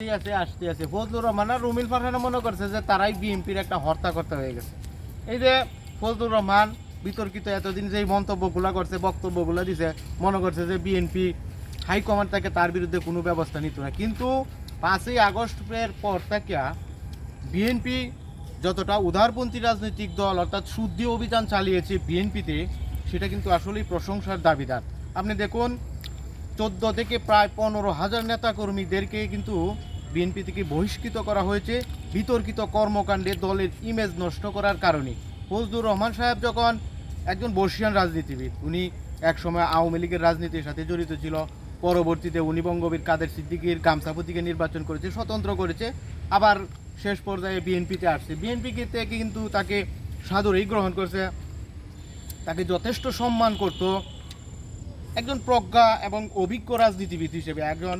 আসতে আছে ফজলুর রহমান আর রুমিল ফারহানা মনে করছে যে তারাই বিএনপির একটা হয়ে গেছে। এই যে ফজলুর রহমান বিতর্কিত এতদিন মন্তব্যগুলো করছে, বক্তব্যগুলো দিছে, মনে করছে যে বিএনপি হাইকমান্ড থেকে তার বিরুদ্ধে কোনো ব্যবস্থা নিত না। কিন্তু পাঁচই আগস্টের পর থেকে বিএনপি যতটা উদারপন্থী রাজনৈতিক দল, অর্থাৎ শুদ্ধি অভিযান চালিয়েছে বিএনপিতে, সেটা কিন্তু আসলেই প্রশংসার দাবিদার। আপনি দেখুন, চোদ্দ থেকে প্রায় পনেরো হাজার নেতাকর্মীদেরকে কিন্তু বিএনপি থেকে বহিষ্কৃত করা হয়েছে বিতর্কিত কর্মকাণ্ডে দলের ইমেজ নষ্ট করার কারণে। ফজলুর রহমান সাহেব যখন একজন বর্ষিয়ান রাজনীতিবিদ, উনি একসময় আওয়ামী লীগের রাজনীতির সাথে জড়িত ছিল। পরবর্তীতে উনি বঙ্গবীর কাদের সিদ্দিকির গামছাপতিকে নির্বাচন করেছে, স্বতন্ত্র করেছে। আবার শেষ পর্যায়ে বিএনপিতে আসছে। বিএনপিতে কিন্তু তাকে সাদরেই গ্রহণ করছে। তাকে যথেষ্ট সম্মান করতো। একজন প্রজ্ঞা এবং অভিজ্ঞ রাজনীতিবিদ হিসেবে, একজন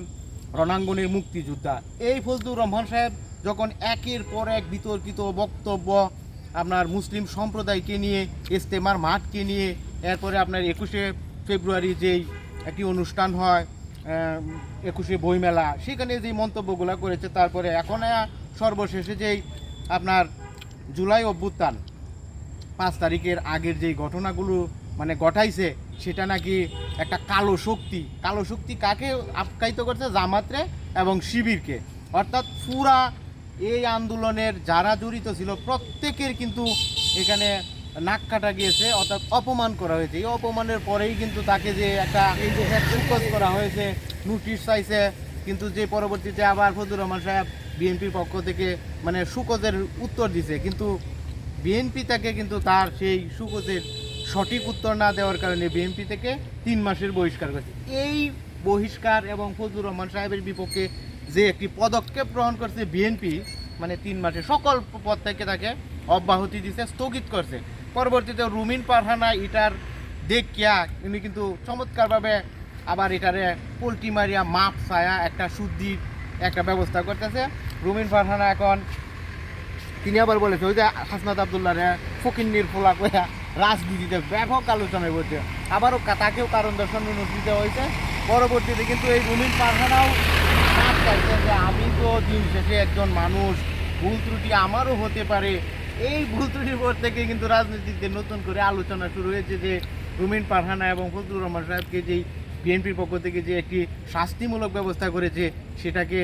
রণাঙ্গনের মুক্তিযোদ্ধা। এই ফজলুর রহমান সাহেব যখন একের পর এক বিতর্কিত বক্তব্য আপনার মুসলিম সম্প্রদায়কে নিয়ে, ইস্তেমার মাঠকে নিয়ে, এরপরে আপনার একুশে ফেব্রুয়ারি যেই একটি অনুষ্ঠান হয় একুশে বইমেলা, সেখানে যেই মন্তব্যগুলো করেছে, তারপরে এখন সর্বশেষে যেই আপনার জুলাই অভ্যুত্থান, পাঁচ তারিখের আগের যেই ঘটনাগুলো মানে ঘটাইছে সেটা নাকি একটা কালো শক্তি। কালো শক্তি কাকে আপ্যায়িত করছে? জামাতরে এবং শিবিরকে। অর্থাৎ পুরা এই আন্দোলনের যারা জড়িত ছিল, প্রত্যেকের কিন্তু এখানে নাক কাটা গিয়েছে, অর্থাৎ অপমান করা হয়েছে। এই অপমানের পরেই কিন্তু তাকে যে একটা এই যে করা হয়েছে, নোটিশ চাইছে, কিন্তু যে পরবর্তীতে আবার ফজলুর রহমান সাহেব বিএনপির পক্ষ থেকে মানে সুকজের উত্তর দিছে। কিন্তু বিএনপি তাকে কিন্তু তার সেই সুকোচের সঠিক উত্তর না দেওয়ার কারণে বিএনপি থেকে তিন মাসের বহিষ্কার করেছে। এই বহিষ্কার এবং ফজলুর রহমান সাহেবের বিপক্ষে যে একটি পদক্ষেপ গ্রহণ করছে বিএনপি মানে তিন মাসে সকল পদ থেকে তাকে অব্যাহতি দিছে, স্থগিত করছে। পরবর্তীতে রুমিন পারহানা এটার দেখিয়া উনি কিন্তু চমৎকারভাবে আবার এটারে পোল্টি মারিয়া মাপ ছায়া একটা শুদ্ধির একটা ব্যবস্থা করতেছে। রুমিন পারহানা এখন, তিনি আবার বলেছে, ওই যে হাসনাত আবদুল্লাহ রে ফকিন্নির ফোলা কয়া রাজনীতিতে ব্যাপক আলোচনায় বলছে আবারও তাকেও কারণ দর্শন নোটিশ দেওয়া হয়েছে। পরবর্তীতে কিন্তু এই রুমিন মাপ চাইছে যে আমি তো দিন শেষে একজন মানুষ। ভুল ত্রুটি আমারও হতে পারে। এই ভুল ত্রুটির পর থেকে কিন্তু রাজনীতিতে নতুন করে আলোচনা শুরু হয়েছে যে রুমিন পারহানা এবং ফজলুর রহমান সাহেবকে যেই বিএনপির পক্ষ থেকে যে একটি শাস্তিমূলক ব্যবস্থা করেছে, সেটাকে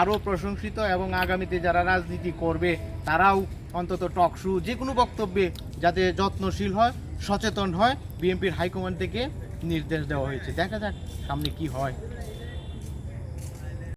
আরও প্রশংসিত এবং আগামীতে যারা রাজনীতি করবে, তারাও অন্তত টকশু যে কোনো বক্তব্যে যাতে যত্নশীল হয়, সচেতন হয়, বিএনপির হাইকমান্ড থেকে নির্দেশ দেওয়া হয়েছে। দেখা যাক সামনে কি হয়।